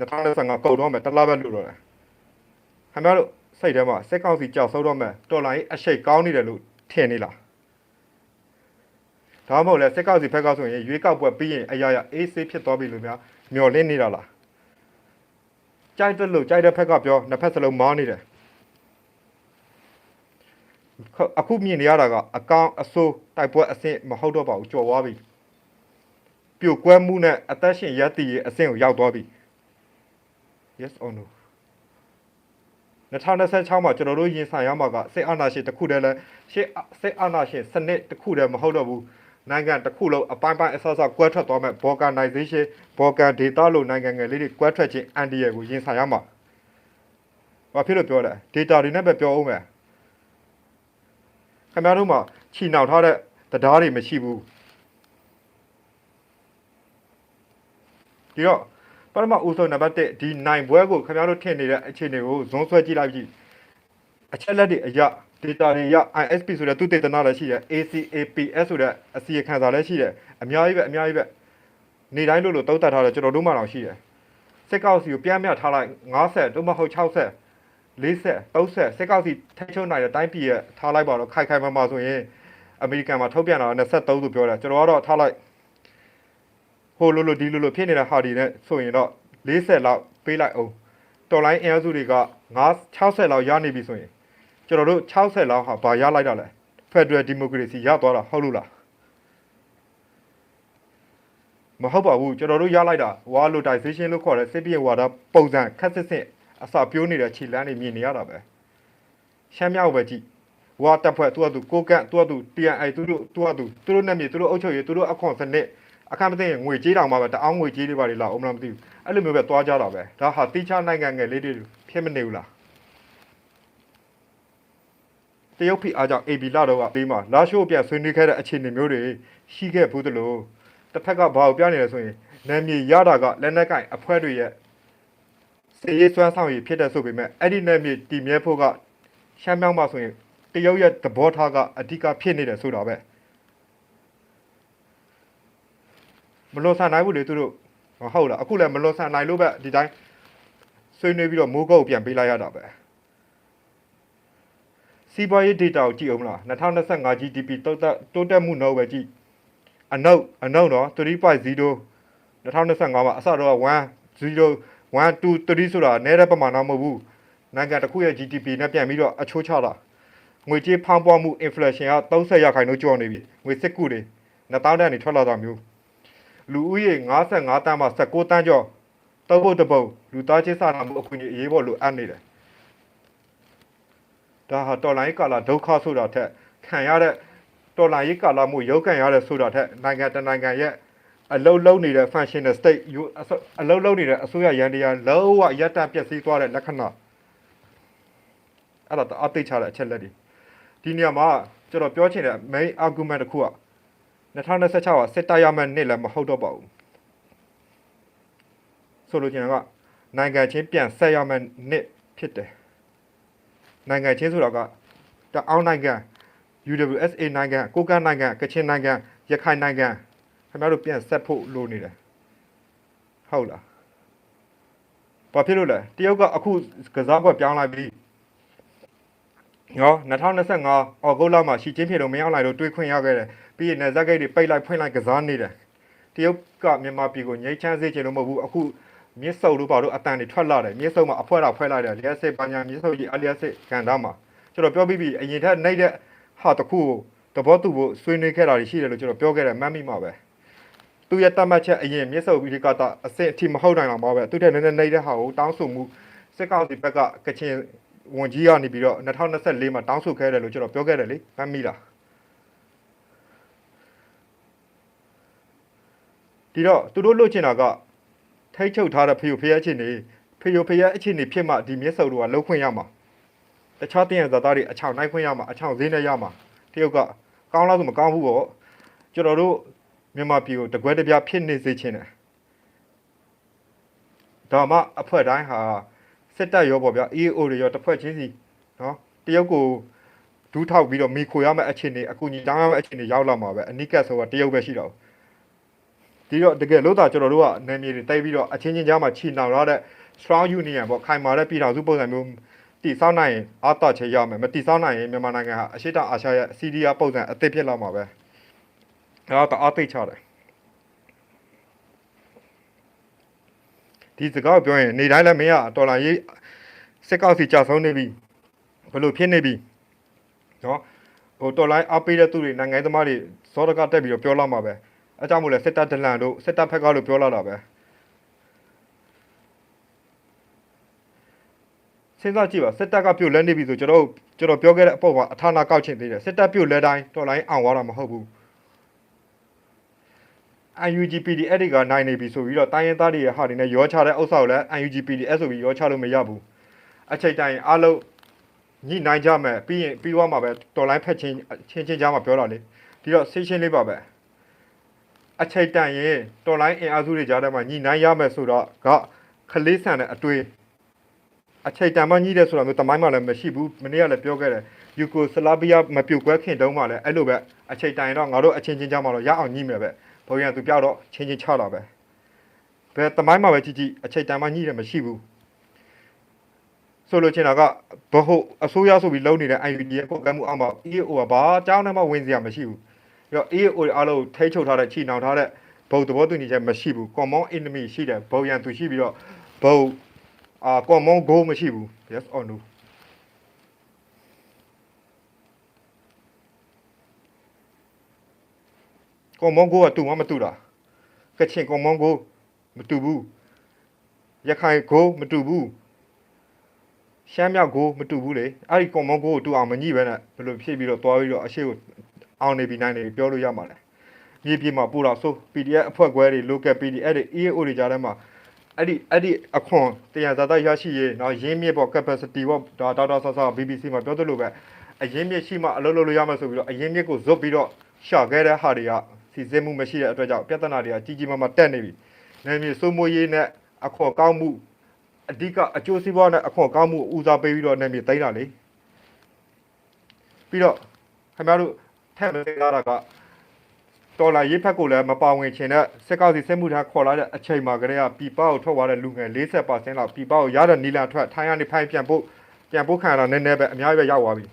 2025ကုန်တော့မယ်တစ်လပဲလို့တော့တယ်ခင်ဗျားတို့စိတ်ထဲမှာစစ်ကောင်စီကြောက်ဆုံးတော့မယ်တော်လိုင်းအရှိတ်ကောင်းနေတယ်လို့ထင်နေလားဒါမှမဟုတ်လဲစစ်ကောင်စီဘက်ကဆိုရင်ရွေးကောက်ပွဲပြီးရင်အရာရာအေးဆေးဖြစ်သွားပြီလို့များမျော်လင့်နေတာလားကြိုက်တယ်လို့ကြိုက်တဲ့ဘက်ကပြောနှစ်ဖက်စလုံးမောင်းနေတယ်ခအခုမြင်နေရတာကအကောင်အဆိုးတိုက်ပွဲအဆင့်မဟုတ်တော့ပါဘူးကြော်သွားပြီပြိုကွဲမှုနဲ့အသက်ရှင်ရပ်တည်ရေးအဆင့်ကိုရောက်သွားပြီ yes or no 2026မှာကျွန်တော်တို့ရင်ဆိုင်ရမှာကစစ်အာဏာရှင်တစ်ခုတည်းလဲရှစ်စစ်အာဏာရှင်စနစ်တစ်ခုတည်းမဟုတ်တော့ဘူးနိုင်ငံတစ်ခုလုံးအပိုင်းပိုင်းအဆအဆကွဲထွက်သွားမဲ့ balkanization balkan data လို့နိုင်ငံငယ်လေးတွေကွဲထွက်ခြင်းအန်ဒီရယ်ကိုရင်ဆိုင်ရမှာဘာဖြစ်လို့ပြောလဲ data တွေနဲ့ပဲပြောအောင်မယ်ခင်ဗျားတို့မှာချီနှောင်ထားတဲ့တရားတွေမရှိဘူးဒီတော့ ပထမဦးဆုံးနံပါတ်1ဒီနိုင်ပွဲကိုခင်ဗျားတို့ထင်နေတဲ့အခြေအနေကိုဇွန်းဆွဲကြည့်လိုက်ကြည့်အချက်လက်တွေအရ data တွေရ ISP ဆိုတဲ့သူတေသနာလည်းရှိတယ် ACAPS ဆိုတဲ့အစီအခံစာလည်းရှိတယ်အများကြီးပဲအများကြီးပဲနေတိုင်းလို့လို့တောက်တတ်ထားတယ်ကျွန်တော်တို့မှတော့ရှိတယ်စစ်ကောက်စီကိုပြန်မြထားလိုက်90တို့မဟုတ်60 40 30စစ်ကောက်စီထိချုံနိုင်တဲ့တိုင်းပြည်ရဲ့ထားလိုက်ပါတော့ခိုက်ခိုက်မမဆိုရင်အမေရိကန်မှာထုတ်ပြန်တာ23ဆိုပြောတယ်ကျွန်တော်ကတော့ထားလိုက်ဟို လိုလိုဒီလိုလိုဖြစ်နေတဲ့ဟာဒီနဲ့ဆိုရင်တော့40လောက်ပေးလိုက်အောင်တော်လိုင်းအင်အားစုတွေက9 60လောက်ရနေပြီဆိုရင်ကျွန်တော်တို့60လောက်ဟာဘာရလိုက်တာလဲ Federal Democracy ရသွားတာဟုတ်လို့လားမဟုတ်ပါဘူးကျွန်တော်တို့ရလိုက်တာ Warlordization လို့ခေါ်တဲ့စစ်ပြေဝါဒပုံစံခက်စစ်စစ်အစာပြိုးနေတဲ့ခြေလမ်းတွေမြင်နေရတာပဲရှမ်းမြောက်ပဲကြည့်ဝါတပ်ဖွဲ့သူကသူကိုကန့်သူကသူ TNI သူတို့သူကသူသူတို့နဲ့မြေသူတို့အုပ်ချုပ်ရေးသူတို့အခွန်စနစ် အခမ်းမသိရင်ငွေကြေးတောင်မှပဲတအောင်ငွေကြေးတွေပါလေလားအုံမလားမသိဘူးအဲ့လိုမျိုးပဲသွားကြတာပဲဒါဟာတိချနိုင်ငံငယ်လေးတွေဖြစ်မနေဘူးလားတရုတ်ဖိအားကြောင့် AB လာတော့ကပေးမှာလာရှိုးပြန်ဆွေးနွေးခဲ့တဲ့အခြေအနေမျိုးတွေရှိခဲ့ဘူးသလိုတစ်ဖက်ကဘာကိုပြနေလဲဆိုရင်နာမည်ရတာကလက်နက်ကင်အဖွဲ့တွေရဲ့စေရေးစွမ်းဆောင်ရည်ဖြစ်တဲ့ဆိုပေမဲ့အဲ့ဒီနာမည်တည်မြဲဖို့ကရှမ်းမြောက်မှာဆိုရင်တရုတ်ရဲ့သဘောထားကအဓိကဖြစ်နေတယ်ဆိုတာပဲ မလွန်ဆန်နိုင်ဘူးလေသူတို့ဟုတ်လားအခုလည်းမလွန်ဆန်နိုင်လို့ပဲဒီတိုင်းဆွေးနွေးပြီးတော့မိုးကုတ်ကိုပြန်ပေးလိုက်ရတာပဲစီးပွားရေး data ကိုကြည့်အောင်မလား2025 GDP တိုးတက်တိုးတက်မှုနှုန်းပဲကြည့်အနောက်အနောက်တော့3.0 2025မှာအစတော့1 0 1 2 3ဆိုတာနည်းတဲ့ပမာဏမဟုတ်ဘူးနိုင်ငံတစ်ခုရဲ့ GDP နဲ့ပြန်ပြီးတော့အချိုးချတာငွေကြေးဖောင်းပွားမှု inflation က30ရာခိုင်နှုန်းကျော်နေပြီငွေစစ်ကူတွေ2000တန်းနေထွက်လာတာမျိုး လူဦးရေ55တန်းမှ19တန်းကျော်တောက်ဖို့တပုတ်လူသားချင်းစာနာမှုအခွင့်အရေးအရေးပေါ်လိုအပ်နေတယ်ဒါဟာတော်လိုင်းကာလာဒုက္ခဆိုတာထက်ခံရတဲ့တော်လိုင်းရေးကာလာမှုရုပ်ခံရတဲ့ဆိုတာထက်နိုင်ငံတနိုင်ငံရဲ့အလုံးလုံးနေတဲ့ functional state ယူအလုံးလုံးနေတဲ့အစိုးရရန်တရားလုံးဝရပ်တန့်ပျက်စီးသွားတဲ့လက္ခဏာအဲ့ဒါတော့အသိချတဲ့အချက်လက်တွေဒီနေရာမှာကျွန်တော်ပြောချင်တဲ့ main argument တစ်ခုက 2026ကစစ်တပ်ရမယ့်နှစ်လည်းမဟုတ်တော့ပါဘူးဆိုလိုချင်တာကနိုင်ငံချင်းပြန်ဆက်ရမယ့်နှစ်ဖြစ်တယ်နိုင်ငံချင်းဆိုတာကတအောင်းနိုင်ငံ UWSA နိုင်ငံကိုကန့်နိုင်ငံကချင်နိုင်ငံရခိုင်နိုင်ငံခင်ဗျားတို့ပြန်ဆက်ဖို့လိုနေတယ်ဟုတ်လားဘာဖြစ်လို့လဲတရုတ်ကအခုကစားကွက်ပြောင်းလိုက်ပြီနော်2025အော်ဂုတ်လမှာရှီချင်းပြေတော့မရောက်နိုင်လို့တွေးခွင့်ရခဲ့တယ် ပြီးရင်နယ်ဇက်ဂိတ်တွေပိတ်လိုက်ဖွင့်လိုက်ကစားနေတယ်တရုတ်ကမြန်မာပြည်ကိုငြိမ်းချမ်းစေချင်လို့မဟုတ်ဘူးအခုမြစ်စုံတို့ဘာလို့အတန်တွေထွက်လာတယ်မြစ်စုံမှာအဖွဲတော်ဖွဲလိုက်တယ်လျှက်စစ်ပညာမြစ်စုံကြီးအလျှက်စစ်ကန်တာမှာကျွန်တော်ပြောပြီးပြီအရင်ထက်နှိပ်တဲ့ဟာတစ်ခုကိုသဘောတူဖို့ဆွေးနွေးခဲ့တာရှိတယ်လို့ကျွန်တော်ပြောခဲ့တယ်မှတ်မိမှာပဲသူရဲ့တတ်မှတ်ချက်အရင်မြစ်စုံပြီးကတော့အစစ်အထိမဟုတ်နိုင်အောင်ပါပဲသူတဲ့နည်းနည်းနှိပ်တဲ့ဟာကိုတောင်းဆိုမှုစစ်ကောင်စီဘက်ကကချင်ဝန်ကြီးကနေပြီးတော့2024မှာတောင်းဆိုခဲ့တယ်လို့ကျွန်တော်ပြောခဲ့တယ်လေမှတ်မိလား ဒီတော့သူတို့လွတ်ချင်တာကထိတ်ချုပ်ထားတဲ့ဖျို့ဖျက်အခြေအနေဖျို့ဖျက်အခြေအနေဖြစ်မှဒီမျက်စုံတို့ကလှုပ်ခွင့်ရမှာတခြားတင်ရဇာသားတွေအချောင်နိုင်ခွင့်ရမှာအချောင်ဈေးနဲ့ရမှာတရုတ်ကကောင်းလားဆိုမကောင်းဘူးပေါ့ကျွန်တော်တို့မြန်မာပြည်ကိုတကွဲတပြားဖြစ်နေစေချင်တယ်ဒါမှအဖွဲတိုင်းဟာစစ်တပ်ရောပေါ့ဗျာ EAO တွေရောတစ်ဖွဲ့ချင်းစီနော်တရုတ်ကိုဒူးထောက်ပြီးတော့မိခိုရမယ့်အခြေအနေအကူအညီတောင်းရမယ့်အခြေအနေရောက်လာမှာပဲအနိကဆိုတော့တရုတ်ပဲရှိတော့ ဒီတော့တကယ်လို့သာကျွန်တော်တို့ကနာမည်တွေတိုက်ပြီးတော့အချင်းချင်းကြားမှာချီနှောင်ရတဲ့ strong union ပေါ့ခိုင်မာတဲ့ပြည်ထောင်စုပုံစံမျိုးတည်ဆောက်နိုင်ရင်အားတော်ချေရမယ်မတည်ဆောက်နိုင်ရင်မြန်မာနိုင်ငံဟာအရှိတောင်အာရှရဲ့စီးရီးယားပုံစံအသစ်ဖြစ်လာမှာပဲအဲ့တော့အားသိချတယ်ဒီစကားကိုပြောရင်နေတိုင်းလည်းမင်းကတော်လာရေးစစ်ကောက်စီကြာဆုံးနေပြီဘယ်လိုဖြစ်နေပြီနော်ဟိုတော်လိုင်းအပေးတဲ့သူတွေနိုင်ငံသမားတွေစောတကတက်ပြီးတော့ပြောလာမှာပဲ အဲကြောင့်မို့လဲစစ်တပ်ဒလန်တို့စစ်တပ်ဖက်ကလို့ပြောလာတာပဲစဉ်းစားကြည့်ပါစစ်တပ်ကပြုတ်လဲနေပြီဆိုကျွန်တော်တို့ကျွန်တော်ပြောခဲ့တဲ့အပေါ်မှာအထာနာကောက်ချင်သေးတယ်စစ်တပ်ပြုတ်လဲတိုင်းတော်လိုင်းအောင်သွားတာမဟုတ်ဘူး UNGPD အဲ့ဒီကနိုင်နေပြီဆိုပြီးတော့တိုင်းရင်းသားတွေရဲ့ဟာတွေနဲ့ရောချတဲ့ဥစ္စာကိုလည်း UNGPD အဲ့ဆိုပြီးရောချလို့မရဘူးအချိန်တိုင်းအားလုံးညှိနိုင်ကြမယ်ပြီးရင်ပြီးသွားမှာပဲတော်လိုင်းဖက်ချင်းချင်းချင်းကြားမှာပြောတာလေဒီတော့ဆေးရှင်းလေးပါပဲ အချိန်တန်ရင်တော်လိုင်းအင်အားစုတွေကြားထဲမှာညှိနိုင်ရမယ်ဆိုတော့ကခလေးဆန်တဲ့အတွေ့အချိန်တန်မှညှိတယ်ဆိုတာမျိုးတမိုင်းမှလည်းမရှိဘူးမနေ့ကလည်းပြောခဲ့တယ်ယူကိုစလာဗီးယားမပြုတ်ကွဲခင်တုန်းကလည်းအဲ့လိုပဲအချိန်တန်ရင်တော့ငါတို့အချင်းချင်းကြားမှာတော့ရအောင်ညှိမယ်ပဲဘုံရသူပြောက်တော့ချင်းချင်းချတာပဲဘယ်တမိုင်းမှပဲကြည့်ကြည့်အချိန်တန်မှညှိတယ်မရှိဘူးဆိုလိုချင်တာကဘဟုတ်အစိုးရဆိုပြီးလုံနေတဲ့ IPD ရဲ့ပုံကမှုအောက်မှာ EAO ကဘာအကြောင်းနဲ့မှဝင်စရာမရှိဘူး ပြီးတော့ EAO တွေအားလုံးထိချုပ်ထားတဲ့ချီနှောင်ထားတဲ့ဘုတ်သဘောတူညီချက်မရှိဘူး common enemy ရှိတယ်ဘုံရန်သူရှိပြီးတော့ဘုံအာ common goal မရှိဘူး yes or no ကွန်မွန်ကိုကတူမမတူတာကချင်ကွန်မွန်ကိုမတူဘူးရခိုင်ကိုမတူဘူးရှမ်းမြောက်ကိုမတူဘူးလေအဲ့ဒီကွန်မွန်ကိုကိုတူအောင်မညှိပဲနဲ့ဘယ်လိုဖြစ်ပြီးတော့သွားပြီးတော့အရှိကို အောင်နေပြီနိုင်နေပြီပြောလို့ရမှာလဲမြေပြေမှာပို့တော့ဆို PDF အဖွဲ့ခွဲတွေ local PDF တွေ EAO တွေကြားထဲမှာအဲ့ဒီအဲ့ဒီအခွန်တရားသာသာရရှိရေးနော်ရင်းမြစ်ပေါ့ capacity ပေါ့ဒါဒေါက်တာဆဆ BBC မှာပြောသလိုပဲအရင်းမြစ်ရှိမှအလုပ်လုပ်လို့ရမှာဆိုပြီးတော့အရင်းမြစ်ကိုဇွတ်ပြီးတော့ရှာခဲ့တဲ့ဟာတွေကစီစဉ်မှုမရှိတဲ့အတွက်ကြောင့်ပြဿနာတွေကကြီးကြီးမားမားတက်နေပြီ။နယ်မြေစိုးမိုးရေးနဲ့အခွန်ကောက်မှုအဓိကအကျိုးစီးပွားနဲ့အခွန်ကောက်မှုဦးစားပေးပြီးတော့နယ်မြေတိုင်းတာလေ။ပြီးတော့ခင်ဗျားတို့ ထက်မသိတာကတော်လာရေးဖက်ကိုလည်းမပါဝင်ချင်တဲ့စက်ကောက်စီစစ်မှုထမ်းခေါ်လာတဲ့အချိန်မှာကလေးကပြပကိုထွက်သွားတဲ့လူငယ်40%လောက်ပြပကိုရတဲ့နီလန်ထွက်ထိုင်းကနေဖိုင်ပြန်ဖို့ပြန်ဖို့ခံရတာနည်းနည်းပဲအများကြီးပဲရောက်သွားပြီ။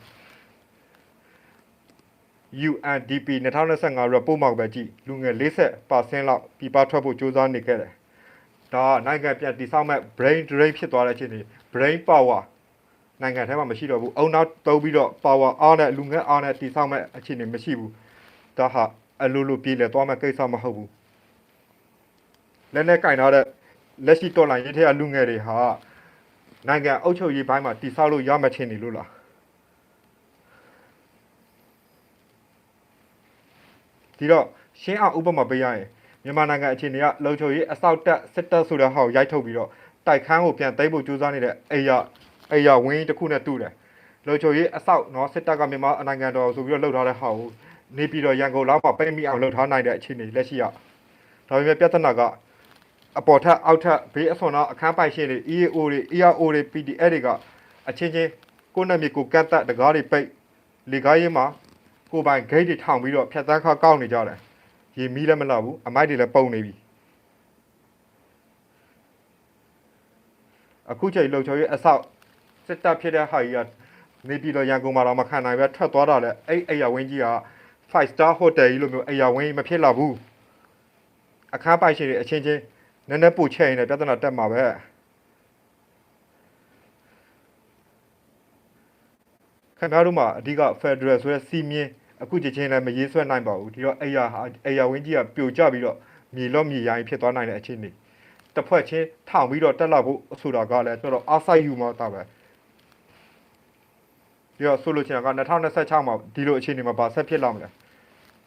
UNDP 2025 report မှာပဲကြည့်လူငယ်40%လောက်ပြပထွက်ဖို့ကြိုးစားနေခဲ့တယ်။ဒါကနိုင်ငံပြန်တည်ဆောက်မဲ့ brain drain ဖြစ်သွားတဲ့အခြေအနေ brain power နိုင်ငံထဲမှာမရှိတော့ဘူး။အုံနောက်တုံးပြီးတော့ power အားနဲ့လူငယ်အားနဲ့တည်ဆောက်မဲ့အခြေအနေမရှိဘူး။ဒါဟာအလိုလိုပြေးလဲသွားမဲ့ကိစ္စမဟုတ်ဘူး။လက်နဲ့ကင်ထားတဲ့လက်ရှိတော်လိုင်းရေးထဲကလူငယ်တွေဟာနိုင်ငံအုပ်ချုပ်ရေးဘိုင်းမှာတည်ဆောက်လို့ရမှချင်းနေလို့လား။ဒီတော့ရှင်းအောင်ဥပမာပေးရရင်မြန်မာနိုင်ငံအခြေအနေကလုံခြုံရေးအစောက်တက်စစ်တပ်ဆိုတဲ့ဟာကိုရိုက်ထုတ်ပြီးတော့တိုက်ခန်းကိုပြန်သိမ်းဖို့ကြိုးစားနေတဲ့အေရ အေရဝင်းတစ်ခုနဲ့တူတယ်လုံခြုံရေးအစောက်နော်စစ်တပ်ကမြန်မာနိုင်ငံတော်ဆိုပြီးတော့လှုပ်ထားတဲ့ဟာကိုနေပြီးတော့ရန်ကုန်လောက်မှာပိတ်မိအောင်လှုပ်ထားနိုင်တဲ့အခြေအနေလက်ရှိရဒါပေမဲ့ပြဿနာကအပေါ်ထက်အောက်ထပ်ဘေးအစွန်တော့အခန်းပိုင်ရှင်တွေ EAO တွေ ERO တွေ PDF တွေကအချင်းချင်းကိုယ်နဲ့မြေကိုကတ်တက်တကားတွေပိတ်လေကားရေးမှာကိုပိုင်ဂိတ်တွေထောင်ပြီးတော့ဖြတ်သန်းခါကောက်နေကြတယ်ရေမီးလည်းမလောက်ဘူးအမိုက်တွေလည်းပုံနေပြီအခုချိန်လုံချော်ရဲ့အဆောက် စစ်တပ်ဖြစ်တဲ့ဟာကြီးကနေပြည်တော်ရန်ကုန်မှာတော့မခံနိုင်ပဲထွက်သွားတာလေအဲ့အဲ့ရဝင်းကြီးက5 star hotel ကြီးလိုမျိုးအဲ့ရဝင်းကြီးမဖြစ်လာဘူးအခန်းပိုင်ရှင်တွေအချင်းချင်းနည်းနည်းပို့ချက်ရင်လည်းပြဿနာတက်မှာပဲခင်ဗျားတို့မှာအဓိက Federal ဆိုတဲ့စီမင်းအခုချက်ချင်းလည်းမရေးဆွဲနိုင်ပါဘူးဒီတော့အဲ့ရအဲ့ရဝင်းကြီးကပြိုကျပြီးတော့မြေလော့မြေရိုင်းဖြစ်သွားနိုင်တဲ့အခြေအနေတစ်ဖွဲ့ချင်းထောင်ပြီးတော့တက်လာဖို့ဆိုတာကလည်းတော်တော်အားစိုက်ယူမှတာပဲ ဒီတော့ဆိုလိုချင်တာက2026မှာဒီလိုအခြေအနေမှာဗာဆက်ဖြစ်လာမလဲ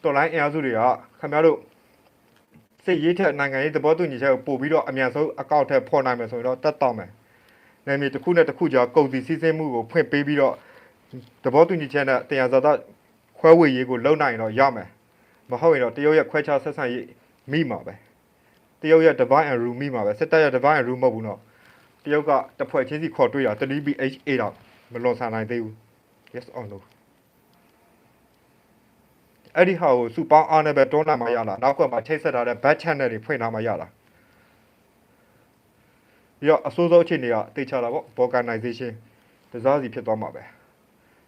တော်လိုင်းအင်အားစုတွေကခင်ဗျားတို့စစ်ရေးထက်နိုင်ငံရေးသဘောတူညီချက်ကိုပို့ပြီးတော့အမြန်ဆုံးအကောင့်ထက်ဖော်နိုင်မယ်ဆိုရင်တော့တက်တော့မယ်။နယ်မြေတစ်ခုနဲ့တစ်ခုကြားကုန်စည်စည်းစိမ်မှုကိုဖွင့်ပေးပြီးတော့သဘောတူညီချက်နဲ့တရားစသခွဲဝေရေးကိုလုံနိုင်ရင်တော့ရမယ်။မဟုတ်ရင်တော့တရုတ်ရဲ့ခွဲခြားဆက်ဆံရေးမိမှာပဲ။တရုတ်ရဲ့ divide and rule မိမှာပဲ။စစ်တပ်ရဲ့ divide and rule မဟုတ်ဘူးနော်။တရုတ်ကတစ်ဖွဲ့ချင်းစီခေါ်တွေ့တာ 3BH8 တော့မလွန်ဆန်နိုင်သေးဘူး။ Yes or no အဲ့ဒီဟာကိုစူပေါင်းအားနဲ့ပဲတွန်းလာမှရလားနောက်ကမှချိတ်ဆက်ထားတဲ့ back channel တွေဖွင့်ထားမှရလားပြီးတော့အစိုးဆုံးအခြေအနေကတေချာတာပေါ့ balkanization တစားစီဖြစ်သွားမှာပဲ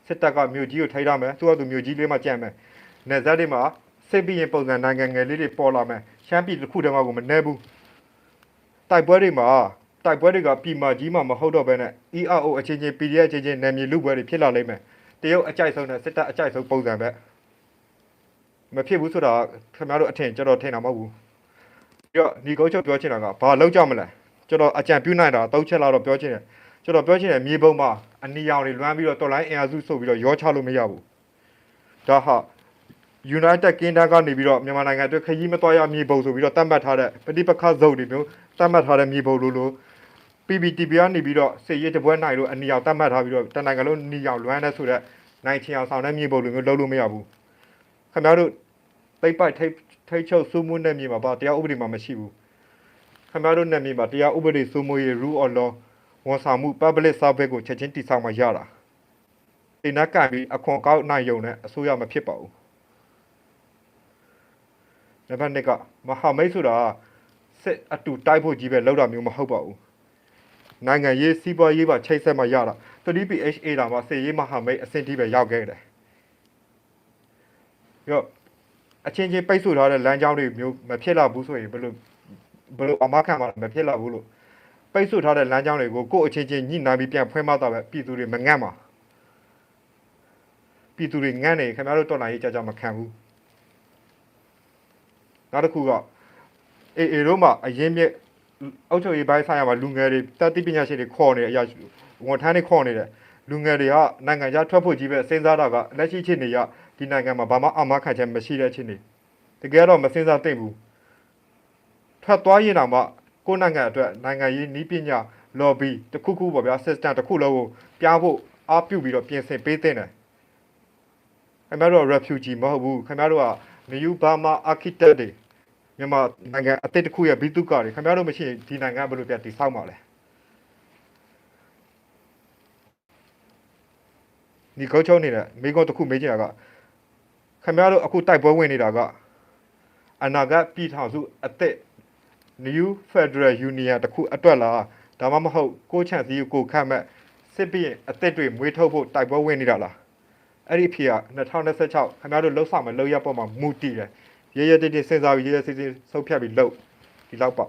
စစ်တပ်ကမြို့ကြီးကိုထိထားမယ်သူကသူမြို့ကြီးလေးမှကြံ့မယ်နေဇက်တွေမှာစစ်ပြီးရင်ပုံစံနိုင်ငံငယ်လေးတွေပေါ်လာမယ်ရှမ်းပြည်တစ်ခုတည်းမှကိုမနှဲဘူးတိုက်ပွဲတွေမှာတိုက်ပွဲတွေကပြည်မကြီးမှာမဟုတ်တော့ဘဲနဲ့ ERO အချင်းချင်း PDF အချင်းချင်းနယ်မြေလူပွဲတွေဖြစ်လာလိမ့်မယ် တရုတ်အကြိုက်ဆုံးနဲ့စစ်တပ်အကြိုက်ဆုံးပုံစံပဲမဖြစ်ဘူးဆိုတာခင်ဗျားတို့အထင်ကျွန်တော်ထင်တာမဟုတ်ဘူးပြီးတော့ညီကုန်းချုပ်ပြောချင်တာကဘာလောက်ကြမလဲကျွန်တော်အကြံပြုနိုင်တာတောက်ချက်လာတော့ပြောချင်တယ်ကျွန်တော်ပြောချင်တယ်မြေပုံမှာအနီရောင်တွေလွမ်းပြီးတော့တော်လိုင်းအင်အားစုဆုပ်ပြီးတော့ရောချလို့မရဘူးဒါဟာ United Kingdom ကနေပြီးတော့မြန်မာနိုင်ငံအတွက်ခရီးမသွားရမြေပုံဆိုပြီးတော့တတ်မှတ်ထားတဲ့ပဋိပက္ခဇုံတွေမျိုးတတ်မှတ်ထားတဲ့မြေပုံလိုလို PPTP ကနေပြီးတော့စေရေးတပွဲနိုင်လို့အနီရောင်တတ်မှတ်ထားပြီးတော့တနင်္ဂနွေလုံးနီရောင်လွမ်းတဲ့ဆိုတဲ့နိုင်ချင်အောင်ဆောင်တဲ့မြေပုံလိုမျိုးလုပ်လို့မရဘူးခင်ဗျားတို့ပိတ်ပိုက်ထိတ်ထိတ်ချုပ်စိုးမိုးတဲ့မြေမှာပါတရားဥပဒေမှာမရှိဘူးခင်ဗျားတို့နဲ့မြေမှာတရားဥပဒေစိုးမိုးရေး rule of law ဝန်ဆောင်မှု public service ကိုချက်ချင်းတည်ဆောက်မှရတာဒီနက်ကံပြီးအခွန်ကောက်နိုင်ရုံနဲ့အစိုးရမဖြစ်ပါဘူးနံပါတ်2ကမဟာမိတ်ဆိုတာစစ်အတူတိုက်ဖို့ကြီးပဲလောက်တာမျိုးမဟုတ်ပါဘူး နိုင်ငံရေးစီးပွားရေးပါချိတ်ဆက်မှရတာ 3PHA တာမှာစစ်ရေးမဟာမိတ်အဆင့်ထိပဲရောက်ခဲ့တယ်ပြီးတော့အချင်းချင်းပိတ်ဆို့ထားတဲ့လမ်းကြောင်းတွေမျိုးမဖြစ်လာဘူးဆိုရင်ဘယ်လိုဘယ်လိုအမခံမှာမဖြစ်လာဘူးလို့ပိတ်ဆို့ထားတဲ့လမ်းကြောင်းတွေကိုကိုယ့်အချင်းချင်းညှိနှိုင်းပြီးပြန်ဖွင့်မှသာပဲပြည်သူတွေမငတ်မှာပြည်သူတွေငတ်နေခင်ဗျားတို့တော်လိုင်းရေးကြကြမခံဘူးနောက်တစ်ခုကအေအေတို့မှာအရင်မြက် အောက်ချုပ်ရေးပိုင်းဆိုင်ရာမှာလူငယ်တွေတက်တိပညာရှင်တွေခေါ်နေတဲ့အရာဝန်ထမ်းတွေခေါ်နေတယ်လူငယ်တွေကနိုင်ငံခြားထွက်ဖို့ကြီးပဲစဉ်းစားတာကလက်ရှိချိန်နေရဒီနိုင်ငံမှာဘာမှအမခံချက်မရှိတဲ့အခြေအနေတကယ်တော့မစဉ်းစားသင့်ဘူးထွက်သွားရင်တော့မှကိုယ့်နိုင်ငံအတွက်နိုင်ငံရေးနည်းပညာ lobby တစ်ခုခုပေါ့ဗျာ system တစ်ခုလုံးကိုပြဖို့အားပြုပြီးတော့ပြင်ဆင်ပေးသင့်တယ်ခင်ဗျားတို့က refugee မဟုတ်ဘူးခင်ဗျားတို့က New Burma architect တွေ မြန်မာနိုင်ငံအသစ်တစ်ခုရဲ့ဘီတုကာတွေခင်ဗျားတို့မရှိရင်ဒီနိုင်ငံဘယ်လိုပြန်တည်ဆောက်မှာလဲဒီကောက်ချုံနေတဲ့မိကောတစ်ခုမေးချင်တာကခင်ဗျားတို့အခုတိုက်ပွဲဝင်နေတာကအနာဂတ်ပြည်ထောင်စုအသစ် New Federal Union တစ်ခုအတွက်လားဒါမှမဟုတ်ကိုချန်စီကိုခတ်မဲ့စစ်ပြီးရင်အသစ်တွေမွေးထုတ်ဖို့တိုက်ပွဲဝင်နေတာလားအဲ့ဒီအဖြေက2026ခင်ဗျားတို့လှုပ်ဆောင်မဲ့လှုပ်ရပေါ်မှာမူတည်တယ် ရဲရဲတင်းတင်းစဉ်းစားပြီးရဲရဲစစ်စစ်ဆုံးဖြတ်ပြီးလှုပ်ဒီလောက်ပါပဲ